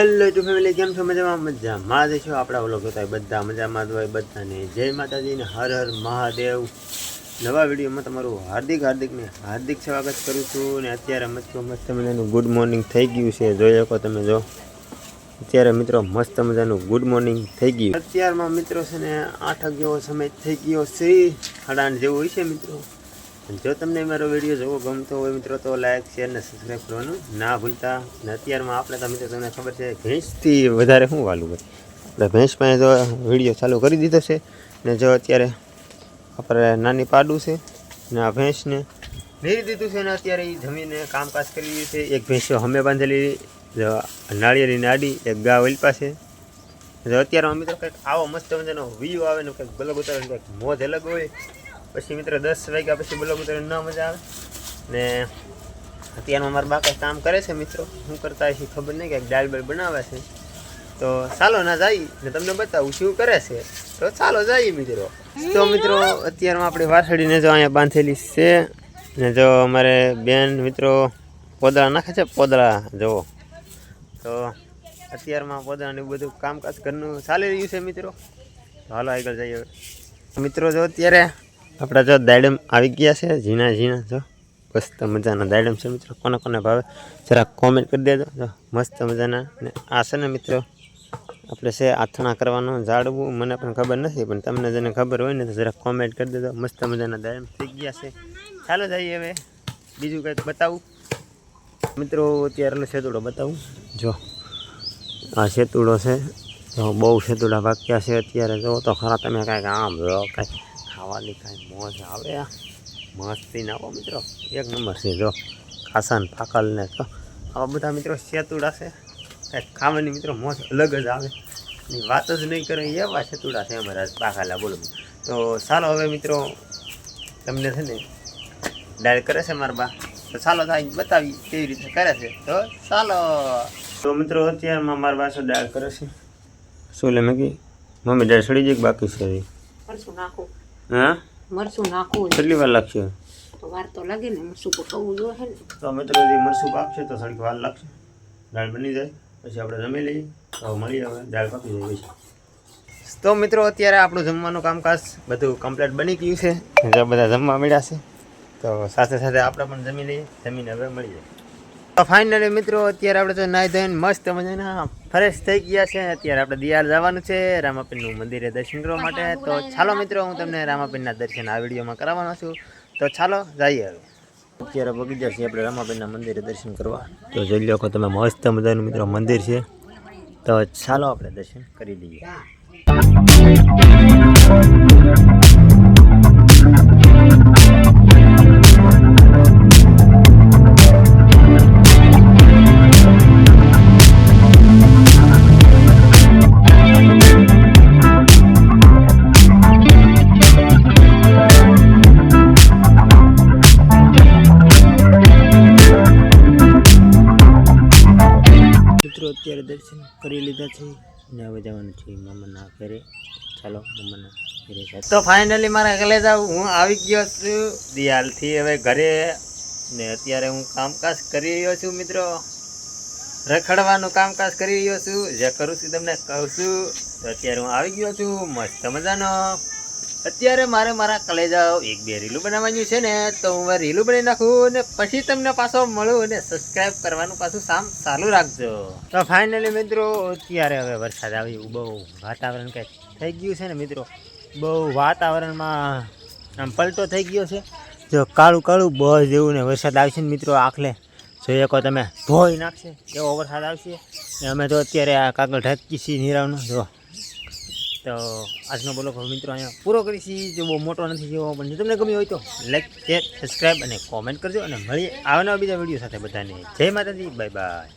Hello two family, કેમ છો? મજામાં? મજામાં જ છો આપણા ઓલો કહેતા બધા, મજામાં જ હોય બધાને. જય માતાજીને હર હર મહાદેવ. નવા વિડીયોમાં તમારું હાર્દિક હાર્દિકને હાર્દિક સ્વાગત કરું છું અને અત્યારે મસ્ત મસ્ત મજાનું ગુડ મોર્નિંગ થઈ ગયું છે. જોઈ શકો તમે જો. અત્યારે મિત્રો મસ્ત મજાનું ગુડ મોર્નિંગ થઈ ગયું. અત્યારમાં મિત્રો છે ને આઠ જેવો સમય થઈ ગયો છે. આઠ જેવું હોય છે મિત્રો. જો તમને મારો વીડિયો જોવો ગમતો હોય મિત્રો, તો લાઈક શેર ને સબસ્ક્રાઈબ કરવાનું ના ભૂલતા. ને અત્યારમાં આપણે તો તમને ખબર છે, ભેંસથી વધારે શું વાલું હોય? આપણે ભેંસ પાસે તો વીડિયો ચાલુ કરી દીધો છે. ને જો અત્યારે આપણે નાની પાડું છે ને આ ભેંસને મેરી દીધું છે ને અત્યારે એ જમીને કામકાજ કરી રહ્યું છે. એક ભેંસો હમે બાંધેલી નાળિયેરી નાડી, એક ગા વલપા છે. અત્યારે મિત્રો કંઈક આવો મસ્ત મજાનો વ્યૂ આવે ને કંઈક ગલગ ઉતારે કંઈક મોજ અલગ હોય. પછી મિત્રો દસ વાગ્યા પછી બોલો ઉતારે ન મજા આવે. ને અત્યારમાં મારા બાકા કામ કરે છે મિત્રો. શું કરતા છે ખબર નહીં કે દાળ બાળ બનાવે છે. તો ચાલો ના જાય ને તમને બતાવું શું કરે છે. તો ચાલો જઈએ મિત્રો. તો મિત્રો અત્યારમાં આપણે વાસળીને જો અહીંયા બાંધેલી છે. ને જો અમારે બેન મિત્રો પોદળા નાખે છે, પોદળા જુઓ. તો અત્યારમાં પોદળાનું બધું કામકાજ ઘરનું ચાલી રહ્યું છે મિત્રો. હાલો આગળ જઈએ. મિત્રો જો અત્યારે આપણા જો દાડમ આવી ગયા છે, ઝીણા ઝીણા, જો. મસ્ત મજાના દાડમ છે મિત્રો. કોને કોને ભાવે, જરા કોમેન્ટ કરી દેજો. જો, મસ્ત મજાના. ને આ છે ને મિત્રો આપણે છે આથણા કરવાનું ઝાડવું મને પણ ખબર નથી, પણ તમને જેને ખબર હોય ને તો જરા કોમેન્ટ કરી દેજો. મસ્ત મજાના દાડમ થઈ ગયા છે. ચાલો જઈએ હવે. બીજું કંઈક બતાવું? મિત્રો અત્યારે સેતુડો બતાવું. જો, આ સેતુડો છે. તો બહુ સેતુડા વાક્યા છે અત્યારે. જો, તો ખરા તમે કાંઈક આમ, જો કાંઈ ખાવાની કાંઈ મોજ આવે મસ્તી ના આવો મિત્રો. એક નંબર છે, જો, ખાસાન ફાકલ ને તો. આવા બધા મિત્રો સેતુડા છે. કાંઈક ખાવાની મિત્રો મોજ અલગ જ આવે. ની વાત જ નહીં કરે, એવા સેતુડા છે અમારા બાખાલા બોલો. તો ચાલો હવે મિત્રો, તમને છે ને ડાયલ કરે છે મારા બા. તો ચાલો થાય બતાવી કેવી રીતે કરે છે. તો ચાલો. તો મિત્રો, અત્યારમાં મારા પાસે ડાયલ કરે છે? શું લે મેં કી મમ્મી ડાયલ સડી જાય બાકી છે? શું નાખું. હા? મરસું નાખવું કેટલી વાર લાગશે? તો વાર તો લાગે ને મરચું પકવવું જોઈએ ને. તો મિત્રો હજી મરસું પાકશે તો થોડીક વાર લાગશે. દાળ બની જાય પછી આપણે જમી લઈએ તો મળી આવે દાળ પાકી જાય પછી. તો મિત્રો અત્યારે આપણું જમવાનું કામકાજ બધું કમ્પ્લીટ બની ગયું છે. બધા જમવા મળ્યા છે. તો સાથે સાથે આપણે પણ જમી લઈએ જમીને હવે મળી જાય ફાઇનલી મિત્રો અત્યારે આપણે તો નાઈ ધોઈને મસ્ત મજાના ફ્રેશ થઈ ગયા છે. અત્યારે આપણે દિયાર જવાનું છે રામાપીરનું મંદિરે દર્શન કરવા માટે. તો ચાલો મિત્રો હું તમને રામાપીરના દર્શન આ વિડીયોમાં કરાવવાનો છું. તો ચાલો જઈએ હવે. અત્યારે બગીચા છીએ આપણે રામાબેનના મંદિરે દર્શન કરવા. તો જોઈ લો તમે મસ્ત મજાનું મિત્રો મંદિર છે. તો ચાલો આપણે દર્શન કરી લઈએ. દર્શન કરી લીધા છે. ને હવે જવાનું છે મમ્માના ઘરે. ચાલો, મમ્માના ઘરે તો ફાઇનલી મારા ઘરે જાઉં હું આવી ગયો છું દિયાલથી. હવે ઘરે ને અત્યારે હું કામકાજ કરી રહ્યો છું, મિત્રો. રખડવાનું કામકાજ કરી રહ્યો છું. જે કરું છું તમને કહું છું. તો અત્યારે હું આવી ગયો છું. મસ્ત મજાનો. અત્યારે મારે મારા કલેજા એક બે રીલું બનાવવાનું છે ને, તો હું રીલું બનાવી નાખું ને પછી તમને પાછો મળું અને સબસ્ક્રાઇબ કરવાનું પાછું સામ ચાલુ રાખજો. તો ફાઇનલી મિત્રો, અત્યારે હવે વરસાદ આવ્યું બહુ વાતાવરણ કંઈક થઈ ગયું છે ને મિત્રો, બહુ વાતાવરણમાં આમ પલટો થઈ ગયો છે. જો કાળું કાળું બસ જેવું ને વરસાદ આવશે ને મિત્રો, આખલે જોઈએ કહો તમે ધોઈ નાખશે, એવો વરસાદ આવશે. ને અમે તો અત્યારે આ કાગળ ઢાંકી છીએ, નીરાવનો. જો તો આજનો હવે મિત્રો અહીંયા પૂરો કરીશી જો બહુ મોટો નથી જેવો, પણ જો તમને ગમ્યો હોય તો લાઈક શેર સબસ્ક્રાઈબ અને કોમેન્ટ કરજો અને મળીએ આવનાર બીજા વીડિયો સાથે બધાને. જય માતાજી બાય બાય